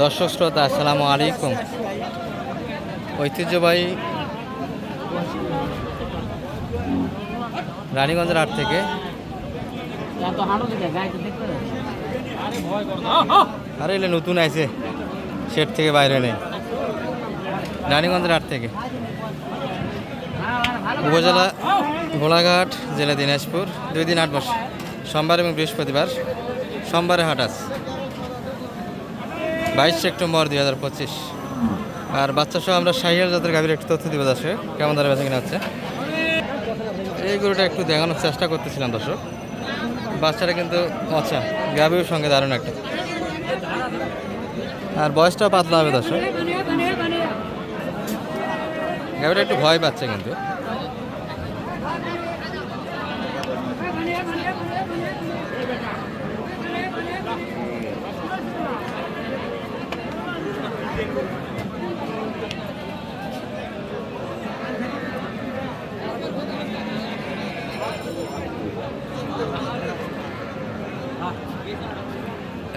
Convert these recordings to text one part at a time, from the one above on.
দর্শক শ্রোতা, আসসালামু আলাইকুম। ঐতিহ্যবাহী রানীগঞ্জের হাট থেকে। আরে, এলে নতুন আছে সেট থেকে বাইরে নেই রানীগঞ্জের হাট থেকে। উপজেলা গোলাঘাট, জেলা দিনাজপুর। দুই দিন আট বসে সোমবার এবং বৃহস্পতিবার। সোমবারে হাট আছে। বাইশ সেপ্টেম্বর দুই হাজার পঁচিশ। আর বাচ্চা সহ আমরা শাহিয়াল জাতের গাভীর একটু তথ্য দিব দর্শক, কেমন দাঁড়া বেঁচে কিনা হচ্ছে? এই গরুটা একটু দেখানোর চেষ্টা করতেছিলাম দর্শক। বাচ্চাটা কিন্তু আচ্ছা গাভীর সঙ্গে দারুণ একটা। আর বয়সটাও পাতলা হবে দর্শক। গাভীটা একটু ভয় পাচ্ছে কিন্তু।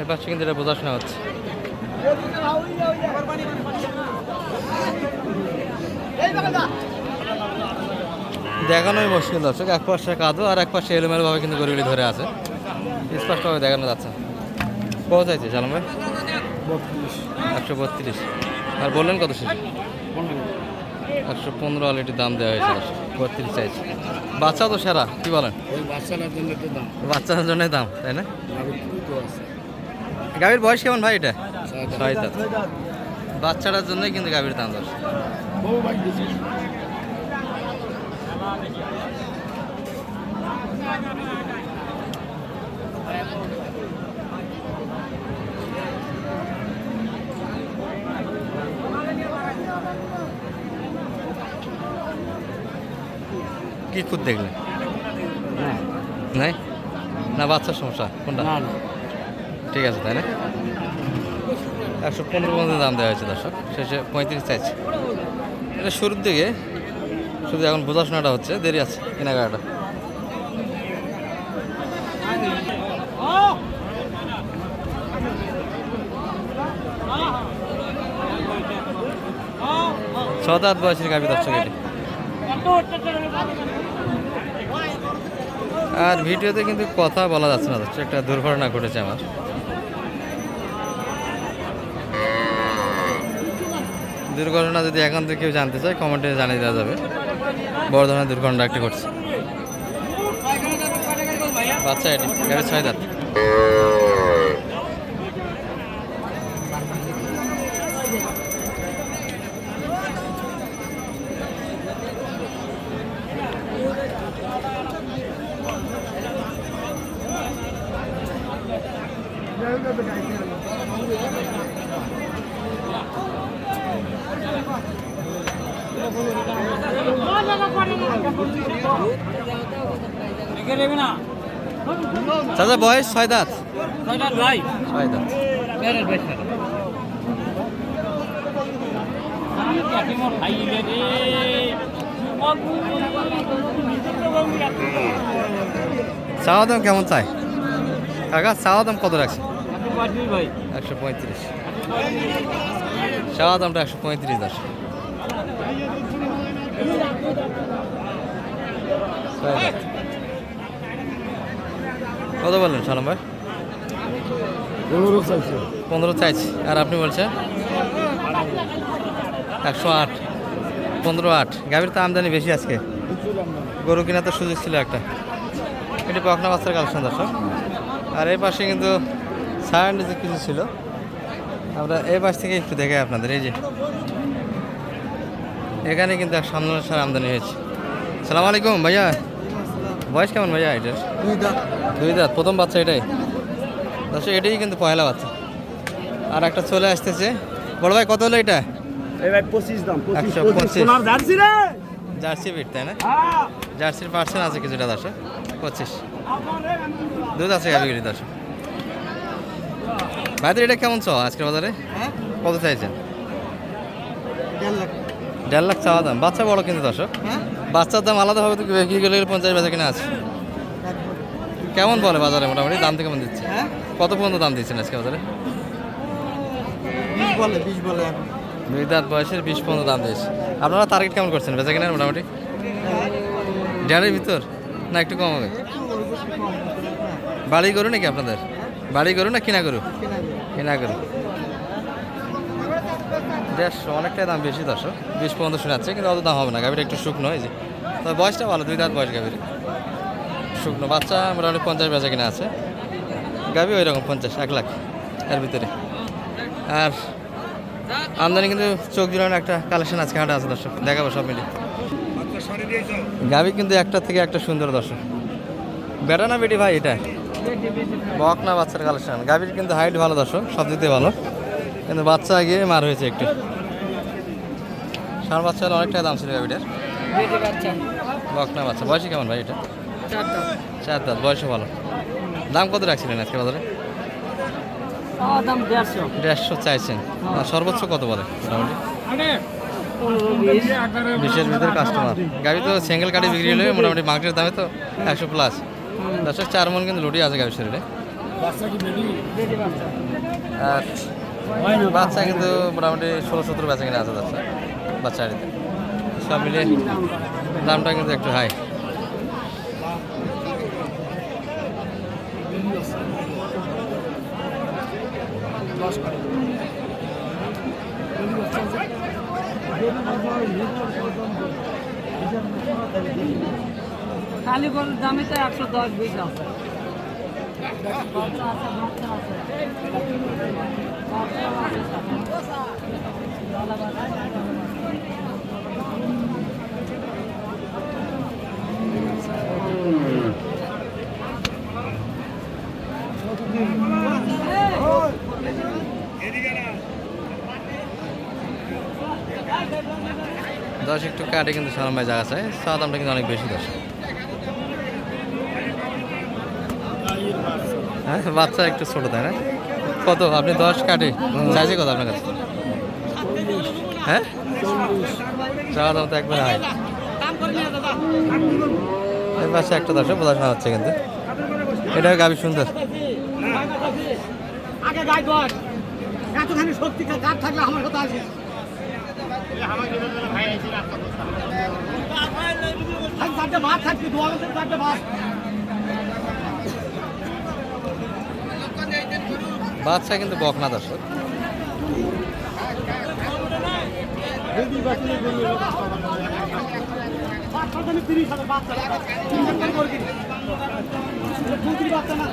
এর পাশে কিন্তু এটা বোঝাশোনা হচ্ছে। দেখানোই মুশকিল দর্শক। এক পাশে কাদো আর এক পাশে এলোমেলো ভাবে কিন্তু গরুগুলি ধরে আছে। স্পষ্টভাবে দেখানো যাচ্ছে। কত চাইছে জানাম ভাই? একশো বত্রিশ। আর বললেন কত শেষ একশো পনেরো অলরেডি দাম দেওয়া হয়েছে বত্রিশ চাইছে। বাচ্চা তো সেরা কি বলেন? ওই জন্য দাম। বাচ্চার জন্য দাম তাই না? গাভীর বয়স কেমন ভাই এটা? ছয় দাঁত বাচ্চাটার জন্যই কিন্তু গাভীর দাম দশ কি খুদ দেখলেন নাই? না বাচ্চার সমস্যা। কোনটা? না না। ঠিক আছে, তাই না? একশো পনেরো পর্যন্ত দাম দেওয়া হয়েছে দর্শক। শেষে পঁয়ত্রিশ চাইছে। এটা শুরুর দিকে, শুধু এখন বোঝাশোনাটা হচ্ছে, দেরি আছে কেনাকাটা ছ দাঁত বয়সের গাভি দর্শক এটি। আর ভিডিওতে কিন্তু কথা বলা যাচ্ছে না একটা দুর্ঘটনা ঘটেছে আমার। দুর্ঘটনা যদি এখন থেকে কেউ জানতে চায় কমেন্টে জানিয়ে দেওয়া যাবে। বড় ধরনের দুর্ঘটনা একটা ঘটছে। বাচ্চা, এটি গাড়ি ছয় দাঁত। চাচা, বয়স ছয় দাঁত? ছয় দাঁত। চাওয়া দাম কেমন চাই? কাকা, চাওয়া দাম কত রাখছে একশো পঁয়ত্রিশ। চাওয়া দামটা একশো পঁয়ত্রিশ দশ। কত বললেন সালাম ভাই? পনেরো চাইছে। পনেরো চাইছি। আর আপনি বলছেন? একশো আট। পনেরো আট। গাভীর তো আমদানি বেশি আজকে। গরু কেনার তো সুযোগ ছিল একটা। এটি পকনা বাচ্চার কালেকশন দর্শক। আর এই পাশে কিন্তু সাইড যে কিছু ছিল। আমরা এই পাশ থেকে একটু দেখে আপনাদের এই যে। এখানে কিন্তু এক সামনে সার আমদানি হয়েছে। সালাম আলাইকুম ভাইয়া। বয়স কেমন ভাইয়া এটার? দুই দাঁত। দুই দাঁত প্রথম বাচ্চা এটাই। দর্শক এটাই কিন্তু পয়লা বাচ্চা। আর একটা চলে আসতেছে। বড় ভাই কত হলো এটা? ভাই একশো পঁচিশ। জার্সি বিট তাই না? হ্যাঁ। জার্সির পার্সেন্ট আছে কিছুটা দর্শক। পঁচিশ। দুধ আছে গাভি দর্শক। ভাইদের এটা কেমন চ আজকের বাজারে? কত চাইছেন? দেড় লাখ। চাওয়া দাম। বাচ্চা বড় কিন্তু দর্শক। বাচ্চার দাম আলাদা হবে তো বিক্রি করলে পঞ্চাশ বেচা কিনা আছে। কেমন বলে বাজারে মোটামুটি? দাম তো কেমন দিচ্ছে? কত পর্যন্ত দাম দিচ্ছেন আজকে বাজারে? বলে বিশ বলে দুই দাঁত বয়সের বিশ পনেরো দাম দিয়েছে। আপনারা টার্গেট কেমন করছেন? বেচা কিনার মোটামুটি? দেড়ের ভিতর? না একটু কম হবে? বাড়ি গরু নাকি আপনাদের? বাড়ি গরু না কিনা গরু। কিনা গরু। দেড়শো, অনেকটাই দাম বেশি দর্শক। বিশ পর্যন্ত শোনাচ্ছে, কিন্তু অত দাম হবে না। গাভীটা একটু শুকনো হয়েছে তবে বয়সটা ভালো, দুই দাঁত বয়স গাভীর। শুকনো বাচ্চা মোটামুটি পঞ্চাশ বেচা কিনা আছে। গাভী ওই রকম পঞ্চাশ, এক লাখ এর ভিতরে। আর আমদানি কিন্তু চোখ জুড়ানো একটা কালেকশন আজকে হাটে আছে দর্শক। দেখাবো সব মিলে গাভী কিন্তু একটা থেকে একটা সুন্দর দর্শক। বেটা না বেটি ভাই এটা? বক না বাচ্চার কালেকশন গাভীর কিন্তু হাইট ভালো দর্শক, সব দিতে ভালো। কিন্তু বাচ্চা গিয়ে মার হয়েছে একটু। সার বাচ্চা হলে অনেকটা দাম ছিল গাভীটার বক না বাচ্চা। বয়সে কেমন ভাই এটা? চার দাঁত। বয়সে ভালো। দাম কত রাখছিলেন আজকে বাজারে? দেড়শো। চাইছেন। আর সর্বোচ্চ কত বলে? মোটামুটি? বিশের ভিতরে কাস্টমার গাড়ি তো সিঙ্গেল গাড়ি বিক্রি হলে মোটামুটি মার্কেটের দামে তো একশো প্লাস দশশো চার মন কিন্তু লুটি আছে গাড়ির শরীরে। আর বাচ্চা কিন্তু মোটামুটি ষোলো সতেরো বেচা কিনে আছে, বাচ্চা বাচ্চা গাড়িতে সব মিলিয়ে দামটা কিন্তু একটু হাই খালি দামই তো একশো দশ বিশ আছে। দশ একটু কাটে কিন্তু সালাম জায়গা চাই চা দামটা কিন্তু অনেক বেশি দশ। হ্যাঁ বাচ্চা একটু ছোটো তাই না কত আপনি দশ কাটে চাইছে কত আপনার কাছে হ্যাঁ দাম তো একবার এই পাশে একটা দশে পড়াশোনা হচ্ছে কিন্তু এটা গাবি সুন্দর আগে এতখানি সত্যি কাজ থাকলে আমার কথা আছে চারটে ভাত থাকবে দু চারটে ভাত বাচ্চা কিন্তু বকনা দর্শক তিরিশ হাজার বাচ্চা বাচ্চা না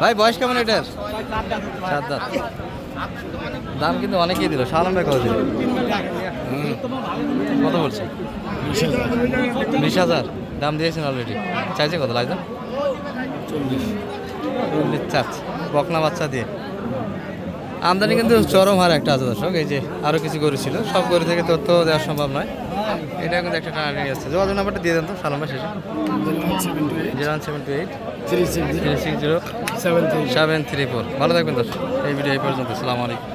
ভাই, বয়স কেমন এটার? সাত দাঁত। দাম কিন্তু অনেকেই দিল ভাই কত দিল। কত বলছে? বিশ হাজার। দাম দিয়েছেন অলরেডি চাইছে কত চাচ্ছে বকনা বাচ্চা দিয়ে। আমদানি কিন্তু চরম হার একটা আছে দর্শক, এই যে আরও কিছু গরু ছিল, সব গরু থেকে তথ্য দেওয়া সম্ভব নয়। এটা কিন্তু একটা টানা আছে যোগাযোগ নাম্বারটা দিয়ে দেন তো সালাম শেষে। Zero one seven two eight. Three six three six zero. Seven three seven three four. ভালো থাকবেন দর্শক। এই ভিডিও এই পর্যন্ত। সালাম আলাইকুম।